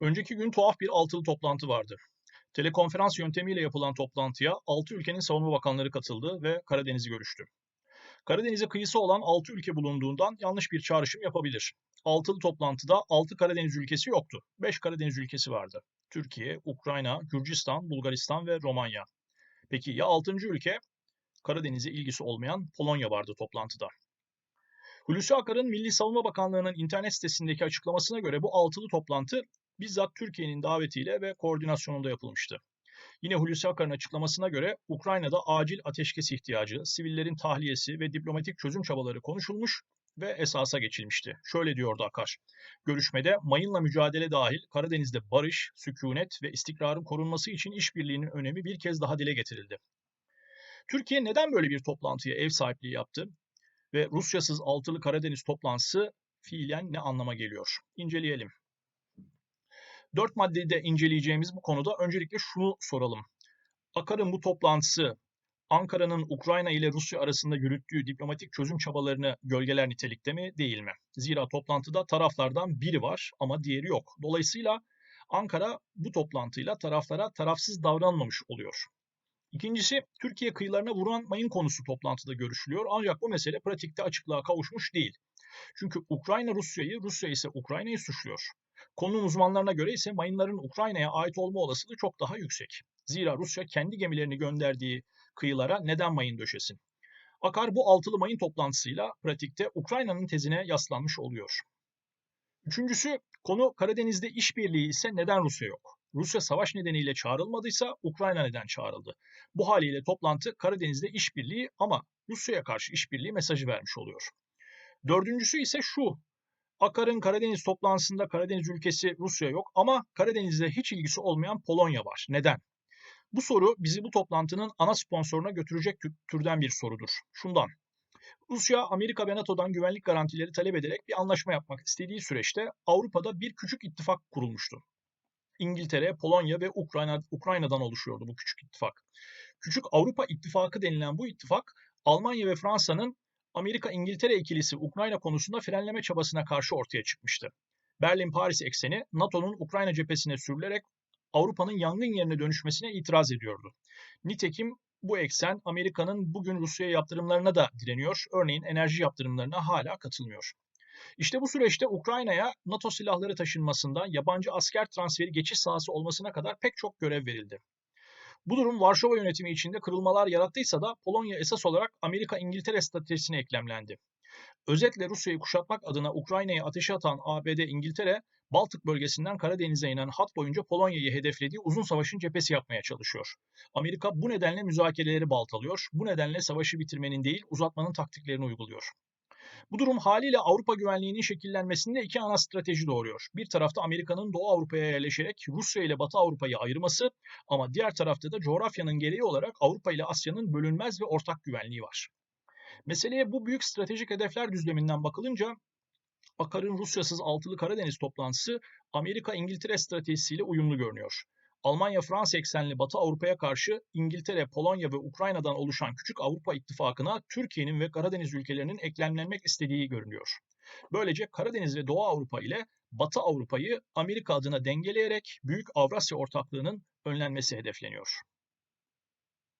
Önceki gün tuhaf bir altılı toplantı vardı. Telekonferans yöntemiyle yapılan toplantıya 6 ülkenin savunma bakanları katıldı ve Karadeniz'i görüştü. Karadeniz'e kıyısı olan 6 ülke bulunduğundan yanlış bir çağrışım yapabilir. Altılı toplantıda 6 Karadeniz ülkesi yoktu. 5 Karadeniz ülkesi vardı. Türkiye, Ukrayna, Gürcistan, Bulgaristan ve Romanya. Peki ya 6. ülke? Karadeniz'e ilgisi olmayan Polonya vardı toplantıda. Hulusi Akar'ın Milli Savunma Bakanlığı'nın internet sitesindeki açıklamasına göre bu altılı toplantı bizzat Türkiye'nin davetiyle ve koordinasyonunda yapılmıştı. Yine Hulusi Akar'ın açıklamasına göre Ukrayna'da acil ateşkes ihtiyacı, sivillerin tahliyesi ve diplomatik çözüm çabaları konuşulmuş ve esasa geçilmişti. Şöyle diyordu Akar. Görüşmede mayınla mücadele dahil Karadeniz'de barış, sükunet ve istikrarın korunması için işbirliğinin önemi bir kez daha dile getirildi. Türkiye neden böyle bir toplantıya ev sahipliği yaptı? Ve Rusyasız altılı Karadeniz toplantısı fiilen ne anlama geliyor? İnceleyelim. Dört maddede inceleyeceğimiz bu konuda öncelikle şunu soralım. Akar'ın bu toplantısı Ankara'nın Ukrayna ile Rusya arasında yürüttüğü diplomatik çözüm çabalarını gölgeler nitelikte mi değil mi? Zira toplantıda taraflardan biri var ama diğeri yok. Dolayısıyla Ankara bu toplantıyla taraflara tarafsız davranmamış oluyor. İkincisi Türkiye kıyılarına vuran mayın konusu toplantıda görüşülüyor ancak bu mesele pratikte açıklığa kavuşmuş değil. Çünkü Ukrayna Rusya'yı, Rusya ise Ukrayna'yı suçluyor. Konunun uzmanlarına göre ise mayınların Ukrayna'ya ait olma olasılığı çok daha yüksek. Zira Rusya kendi gemilerini gönderdiği kıyılara neden mayın döşesin? Akar bu altılı mayın toplantısıyla pratikte Ukrayna'nın tezine yaslanmış oluyor. Üçüncüsü konu Karadeniz'de işbirliği ise neden Rusya yok? Rusya savaş nedeniyle çağrılmadıysa Ukrayna neden çağrıldı? Bu haliyle toplantı Karadeniz'de işbirliği ama Rusya'ya karşı işbirliği mesajı vermiş oluyor. Dördüncüsü ise şu. Akar'ın Karadeniz toplantısında Karadeniz ülkesi Rusya yok ama Karadeniz'de hiç ilgisi olmayan Polonya var. Neden? Bu soru bizi bu toplantının ana sponsoruna götürecek türden bir sorudur. Şundan. Rusya, Amerika ve NATO'dan güvenlik garantileri talep ederek bir anlaşma yapmak istediği süreçte Avrupa'da bir küçük ittifak kurulmuştu. İngiltere, Polonya ve Ukrayna, Ukrayna'dan oluşuyordu bu küçük ittifak. Küçük Avrupa İttifakı denilen bu ittifak Almanya ve Fransa'nın Amerika-İngiltere ikilisi Ukrayna konusunda frenleme çabasına karşı ortaya çıkmıştı. Berlin-Paris ekseni NATO'nun Ukrayna cephesine sürülerek Avrupa'nın yangın yerine dönüşmesine itiraz ediyordu. Nitekim bu eksen Amerika'nın bugün Rusya'ya yaptırımlarına da direniyor. Örneğin enerji yaptırımlarına hala katılmıyor. İşte bu süreçte Ukrayna'ya NATO silahları taşınmasından yabancı asker transferi geçiş sahası olmasına kadar pek çok görev verildi. Bu durum Varşova yönetimi içinde kırılmalar yarattıysa da Polonya esas olarak Amerika-İngiltere stratejisine eklemlendi. Özetle Rusya'yı kuşatmak adına Ukrayna'yı ateşe atan ABD, İngiltere, Baltık bölgesinden Karadeniz'e inen hat boyunca Polonya'yı hedeflediği uzun savaşın cephesi yapmaya çalışıyor. Amerika bu nedenle müzakereleri baltalıyor, bu nedenle savaşı bitirmenin değil uzatmanın taktiklerini uyguluyor. Bu durum haliyle Avrupa güvenliğinin şekillenmesinde iki ana strateji doğuruyor. Bir tarafta Amerika'nın Doğu Avrupa'ya yerleşerek Rusya ile Batı Avrupa'yı ayırması ama diğer tarafta da coğrafyanın gereği olarak Avrupa ile Asya'nın bölünmez ve ortak güvenliği var. Meseleye bu büyük stratejik hedefler düzleminden bakılınca Akar'ın Rusyasız altılı Karadeniz toplantısı Amerika-İngiltere stratejisiyle uyumlu görünüyor. Almanya-Fransa eksenli Batı Avrupa'ya karşı İngiltere, Polonya ve Ukrayna'dan oluşan küçük Avrupa ittifakına Türkiye'nin ve Karadeniz ülkelerinin eklemlenmek istediği görünüyor. Böylece Karadeniz ve Doğu Avrupa ile Batı Avrupa'yı Amerika adına dengeleyerek Büyük Avrasya ortaklığının önlenmesi hedefleniyor.